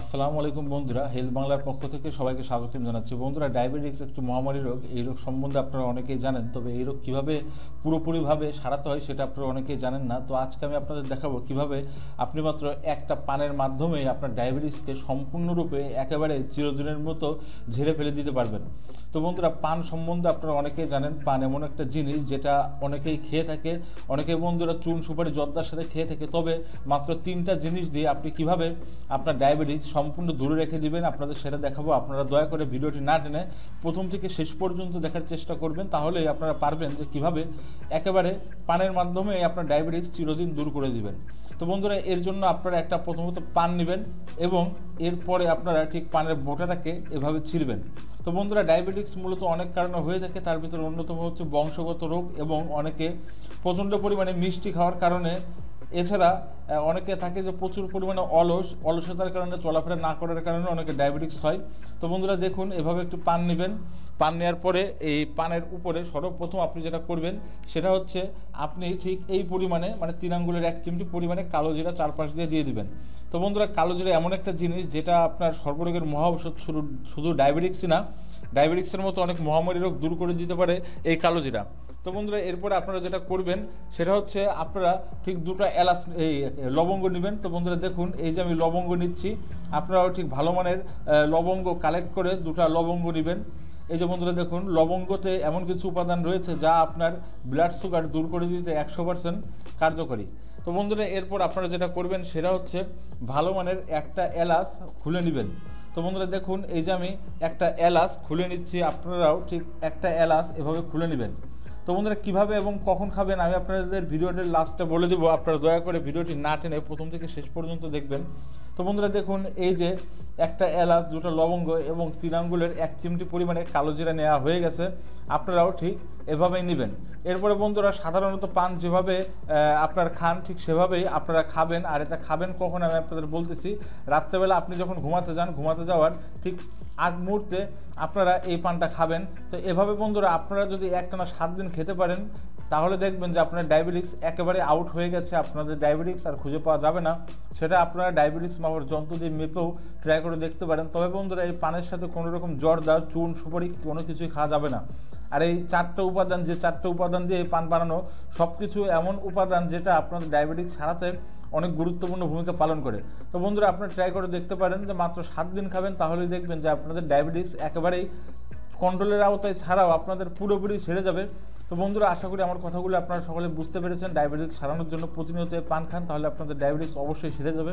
আসসালামু আলাইকুম বন্ধুরা হেলথ বাংলার পক্ষ থেকে সবাইকে স্বাগতম জানাচ্ছি। বন্ধুরা ডায়াবেটিক্স একটি মহামারী রোগ। এই রোগ সম্বন্ধে আপনারা অনেকেই জানেন, তবে এই রোগ কীভাবে পুরোপুরিভাবে সারাতে হয় সেটা আপনারা অনেকেই জানেন না। তো আজকে আমি আপনাদের দেখাবো কীভাবে আপনি মাত্র একটা পানের মাধ্যমে আপনার ডায়াবেটিসকে সম্পূর্ণরূপে একেবারে চিরদিনের মতো ঝেড়ে ফেলে দিতে পারবেন। তো বন্ধুরা, পান সম্বন্ধে আপনারা অনেকেই জানেন, পান এমন একটা জিনিস যেটা অনেকেই খেয়ে থাকে। অনেকে বন্ধুরা চুন সুপারি, জর্দার সাথে খেয়ে থাকে। তবে মাত্র তিনটা জিনিস দিয়ে আপনি কীভাবে আপনার ডায়াবেটিস সম্পূর্ণ দূরে রেখে দিবেন, আপনাদের সেটা দেখাবো। আপনারা দয়া করে ভিডিওটি না টেনে প্রথম থেকে শেষ পর্যন্ত দেখার চেষ্টা করবেন তাহলেই আপনারা পারবেন যে কীভাবে একেবারে পানের মাধ্যমে আপনার ডায়াবেটিস চিরদিন দূর করে দিবেন। তো বন্ধুরা, এর জন্য আপনারা একটা প্রথমত পান নেবেন এবং এরপরে আপনারা ঠিক পানের বোটাটাকে এভাবে ছিঁড়বেন। তো বন্ধুরা ডায়াবেটিক্স মূলত অনেক কারণে হয়ে থাকে, তার ভিতরে অন্যতম হচ্ছে বংশগত রোগ এবং অনেকে প্রচণ্ড পরিমাণে মিষ্টি খাওয়ার কারণে। এছাড়া অনেকে থাকে যে প্রচুর পরিমাণে অলস, অলসতার কারণে, চলাফেরা না করার কারণে অনেকে ডায়াবেটিক্স হয়। তো বন্ধুরা, দেখুন, এভাবে একটু পান নেবেন। পান নেওয়ার পরে এই পানের উপরে সর্বপ্রথম আপনি যেটা করবেন, সেটা হচ্ছে আপনি ঠিক এই পরিমাণে মানে তিন আঙ্গুলের এক চিমটি পরিমাণে কালো জিরা চারপাশ দিয়ে দিয়ে দিবেন। তো বন্ধুরা, কালো জিরা এমন একটা জিনিস যেটা আপনার সর্বরোগের মহা শুধু শুধু ডায়াবেটিক্সই না ডায়াবেটিক্সের মতো অনেক মহামারী রোগ দূর করে দিতে পারে এই কালো জিরা। তো বন্ধুরা, এরপরে আপনারা যেটা করবেন, সেটা হচ্ছে আপনারা ঠিক দুটো এলাচ, এই, লবঙ্গ নেবেন। তো বন্ধুরা, দেখুন, এই যে আমি লবঙ্গ নিচ্ছি, আপনারাও ঠিক ভালো মানের লবঙ্গ কালেক্ট করে দুটো লবঙ্গ নেবেন। এই যে বন্ধুরা, দেখুন, লবঙ্গতে এমন কিছু উপাদান রয়েছে যা আপনার ব্লাড সুগার দূর করে দিতে একশো পার্সেন্ট কার্যকরী। তো বন্ধুরা, এরপর আপনারা যেটা করবেন, সেটা হচ্ছে ভালো মানের একটা এলাচ খুলে নেবেন। তো বন্ধুরা, দেখুন, এই যে আমি একটা এলাচ খুলে নিচ্ছি, আপনারাও ঠিক একটা এলাচ এভাবে খুলে নেবেন। তো বন্ধুরা, কীভাবে এবং কখন খাবেন? আমি আপনাদের ভিডিওটির লাস্টে বলে দেবো। আপনারা দয়া করে ভিডিওটি না টেনে প্রথম থেকে শেষ পর্যন্ত দেখবেন। তো বন্ধুরা দেখুন, এই যে একটা এলাচ, দুটো লবঙ্গ এবং তিন আঙ্গুলের এক চিমটি পরিমাণে কালো জিরা নেওয়া হয়ে গেছে, আপনারাও ঠিক এভাবেই নেবেন। এরপরে বন্ধুরা সাধারণত পান যেভাবে আপনার খান, ঠিক সেভাবেই আপনারা খাবেন। আর এটা খাবেন কখন আমি আপনাদের বলতেছি, রাত্রেবেলা আপনি যখন ঘুমাতে যান, ঘুমাতে যাওয়ার ঠিক আগ মুহূর্তে আপনারা এই পানটা খাবেন। তো এভাবে বন্ধুরা আপনারা যদি একটানা সাত দিন খেতে পারেন, তাহলে দেখবেন যে আপনার ডায়াবেটিক্স একেবারে আউট হয়ে গেছে। আপনাদের ডায়াবেটিক্স আর খুঁজে পাওয়া যাবে না। সেটা আপনারা ডায়াবেটিক্স মাপার যন্ত্র দিয়ে মেপেও ট্রাই করে দেখতে পারেন। তবে বন্ধুরা, এই পানের সাথে কোনো রকম জর্দা চুন, সুপারি কোনো কিছুই খাওয়া যাবে না। আর এই চারটে উপাদান, যে চারটে উপাদান দিয়ে পান বানানো সব কিছু এমন উপাদান যেটা আপনাদের ডায়াবেটিক্স সারাতে অনেক গুরুত্বপূর্ণ ভূমিকা পালন করে। তো বন্ধুরা, আপনারা ট্রাই করে দেখতে পারেন যে মাত্র সাত দিন খাবেন, তাহলেই দেখবেন যে আপনাদের ডায়াবেটিস একেবারেই কন্ট্রোলের আওতায় ছাড়াও আপনাদের পুরোপুরি সেরে যাবে। তো বন্ধুরা, আশা করি আমার কথাগুলো আপনারা সকলে বুঝতে পেরেছেন। ডায়াবেটিক্স সারানোর জন্য প্রতিনিয়ত পান খান, তাহলে আপনাদের ডায়াবেটিক্স অবশ্যই সেরে যাবে।